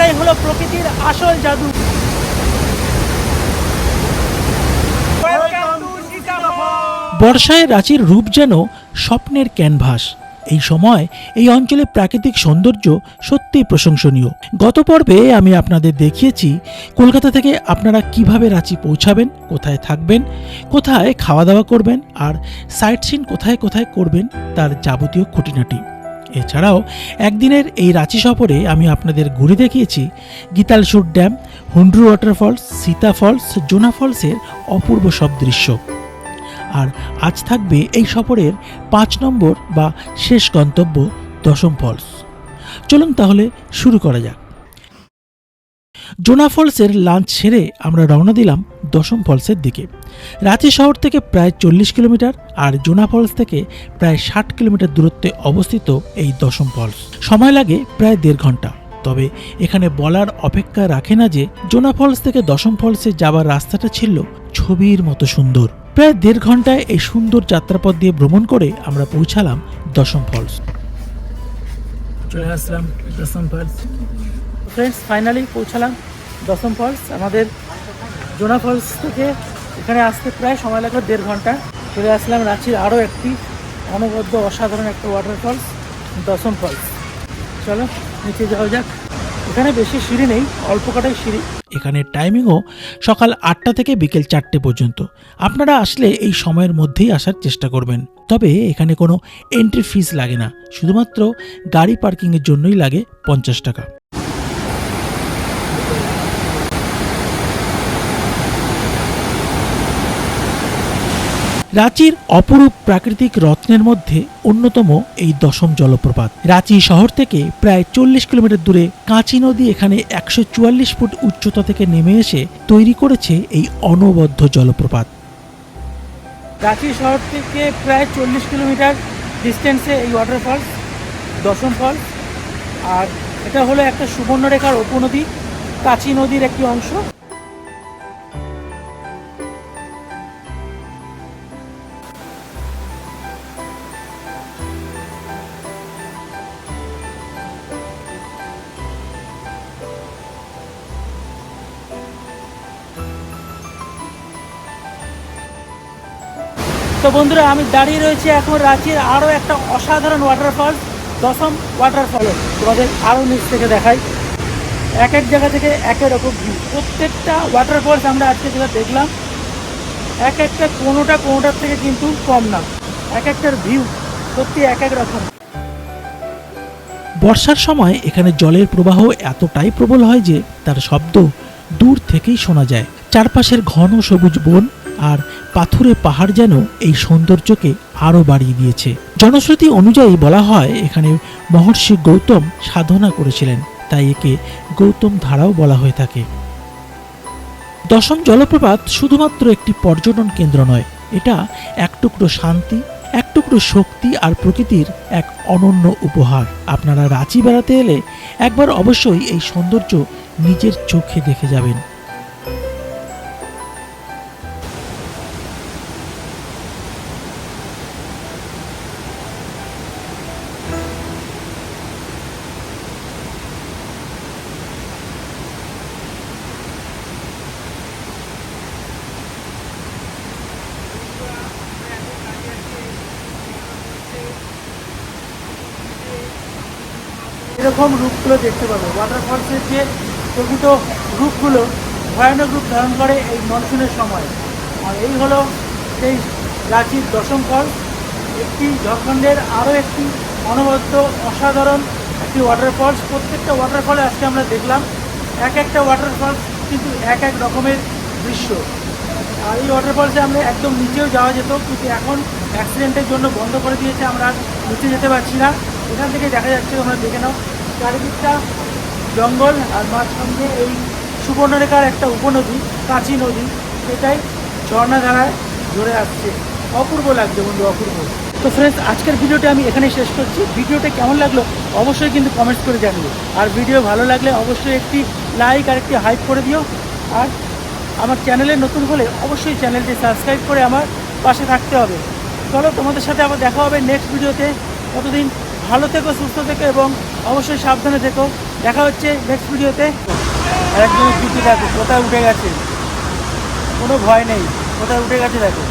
এটাই হলো প্রকৃতির আসল জাদু। বর্ষায় রাঁচির রূপ যেন স্বপ্নের ক্যানভাস। এই সময় এই অঞ্চলে প্রাকৃতিক সৌন্দর্য সত্যিই প্রশংসনীয়। গত পর্বে আমি আপনাদের দেখিয়েছি কলকাতা থেকে আপনারা কীভাবে রাঁচি পৌঁছাবেন কোথায় থাকবেন কোথায় খাওয়া দাওয়া করবেন আর সাইট সিন কোথায় কোথায় করবেন তার যাবতীয় খুঁটিনাটি। এছাড়াও একদিনের এই রাঁচি সফরে আমি আপনাদের ঘুরে দেখিয়েছি Getalsud dam, Hundru waterfalls, Sita falls, Jonha ফলসের অপূর্ব সব দৃশ্য। আর আজ থাকবে এই সফরের পাঁচ নম্বর বা শেষ গন্তব্য দশম ফলস। চলুন তাহলে শুরু করা যাক। জোনা ফলসের লাঞ্চ সেরে আমরা রওনা দিলাম দশম ফলসের দিকে। রাঁচি শহর থেকে প্রায় চল্লিশ কিলোমিটার আর জোনা ফলস থেকে প্রায় ষাট কিলোমিটার দূরত্বে অবস্থিত এই দশম ফলস। সময় লাগে প্রায় দেড় ঘণ্টা। তবে এখানে বলার অপেক্ষা রাখে না যে জোনা ফলস থেকে দশম ফলসে যাবার রাস্তাটা ছিল ছবির মতো সুন্দর। প্রায় দেড় ঘন্টায় এই সুন্দর যাত্রাপথ দিয়ে ভ্রমণ করে আমরা পৌঁছালাম দশম ফলস। চলে আসলাম দশম ফলস ফ্রেন্ডস ফাইনালি পৌঁছালাম দশম ফলস আমাদের জোনা ফলস থেকে এখানে আসতে প্রায় সময় লাগল দেড় ঘণ্টা। চলে আসলাম রাঁচির আরও একটি অনবদ্য অসাধারণ একটা ওয়াটার ফলস দশম ফলস চলো, নিচে যাওয়া যাক। এখানে বেশি সিঁড়ি নেই, অল্প কটাই সিঁড়ি। এখানে টাইমিংও সকাল আটটা থেকে বিকেল চারটে পর্যন্ত। আপনারা আসলে এই সময়ের মধ্যেই আসার চেষ্টা করবেন। তবে এখানে কোনো এন্ট্রি ফিস লাগে না। শুধুমাত্র গাড়ি পার্কিংয়ের জন্যই লাগে পঞ্চাশ টাকা। রাঁচির অপরূপ প্রাকৃতিক রত্নের মধ্যে অন্যতম এই দশম জলপ্রপাত। রাঁচি শহর থেকে প্রায় চল্লিশ কিলোমিটার দূরে কাঁচি নদী এখানে একশো চুয়াল্লিশ ফুট উচ্চতা থেকে নেমে এসে তৈরি করেছে এই অনবদ্য জলপ্রপাত। রাঁচি শহর থেকে প্রায় চল্লিশ কিলোমিটার ডিস্টেন্সে এই ওয়াটারফলস দশম ফল আর এটা হলো একটা সুবর্ণরেখার উপনদী কাচি নদীর একটি অংশ। তো বন্ধুরা, আমি দাঁড়িয়ে রয়েছি এখন রাঁচির আরও একটা অসাধারণ ওয়াটারফল দশম ওয়াটারফলে তোমাদের আরও নিচ থেকে দেখাই। এক এক জায়গা থেকে এক এক রকম ভিউ প্রত্যেকটা ওয়াটারফলস আমরা আজকে যেটা দেখলাম, এক একটা কোনোটা কোনোটার থেকে কিন্তু কম না। এক একটার ভিউ সত্যি এক এক রকম। বর্ষার সময় এখানে জলের প্রবাহ এতটাই প্রবল হয় যে তার শব্দ দূর থেকেই শোনা যায়। চারপাশের ঘন সবুজ বন আর পাথুরে পাহাড় যেন এই সৌন্দর্যকে আরও বাড়িয়ে দিয়েছে। জনশ্রুতি অনুযায়ী বলা হয়, এখানে মহর্ষি গৌতম সাধনা করেছিলেন, তাই একে গৌতম ধারাও বলা হয়ে থাকে। দশম জলপ্রপাত শুধুমাত্র একটি পর্যটন কেন্দ্র নয়, এটা এক টুকরো শান্তি, এক টুকরো শক্তি আর প্রকৃতির এক অনন্য উপহার। আপনারা রাঁচি বেড়াতে এলে একবার অবশ্যই এই সৌন্দর্য নিজের চোখে দেখে যাবেন। এরকম রূপগুলো দেখতে পাবে। ওয়াটারফলসের যে প্রকৃত রূপগুলো ভয়ানক রূপ ধারণ করে এই মনসুনের সময়। আর এই হলো সেই রাঁচির দশম ফল। একটি ঝাড়খণ্ডের আরও একটি অনবদ্য, অসাধারণ একটি ওয়াটারফলস প্রত্যেকটা ওয়াটারফলে আজকে আমরা দেখলাম এক একটা ওয়াটারফলস কিন্তু এক এক রকমের দৃশ্য। আর এই ওয়াটারফলসে আমরা একদম নিচেও যাওয়া যেত, কিন্তু এখন অ্যাক্সিডেন্টের জন্য বন্ধ করে দিয়েছে, আমরা নিচে যেতে পারছি না। এখান থেকে দেখা যাচ্ছে, তোমরা দেখে নাও। চারিদিকটা জঙ্গল আর মাঝখান এই সুবর্ণরেখার একটা উপনদী, কাঁচি নদী। সেটাই ঝর্ণাধারায় ঝরে আসছে। অপূর্ব লাগছে বন্ধু, অপূর্ব। তো ফ্রেন্ডস আজকের ভিডিওটা আমি এখানে শেষ করছি। ভিডিওটা কেমন লাগল অবশ্যই কিন্তু কমেন্টস করে জানিও। আর ভিডিও ভালো লাগলে অবশ্যই একটি লাইক আর একটি হাইপ করে দিও। আর আমার চ্যানেলে নতুন হলে অবশ্যই চ্যানেলটি সাবস্ক্রাইব করে আমার পাশে থাকতে হবে। চলো তোমাদের সাথে আবার দেখা হবে নেক্সট ভিডিওতে ততদিন ভালো থেকো, সুস্থ থেকো এবং অবশ্যই সাবধানে থেকো। দেখা হচ্ছে নেক্সট ভিডিওতে আর একজনের কোথায় উঠে গেছে? কোনো ভয় নেই, কোথায় উঠে গেছে দেখো।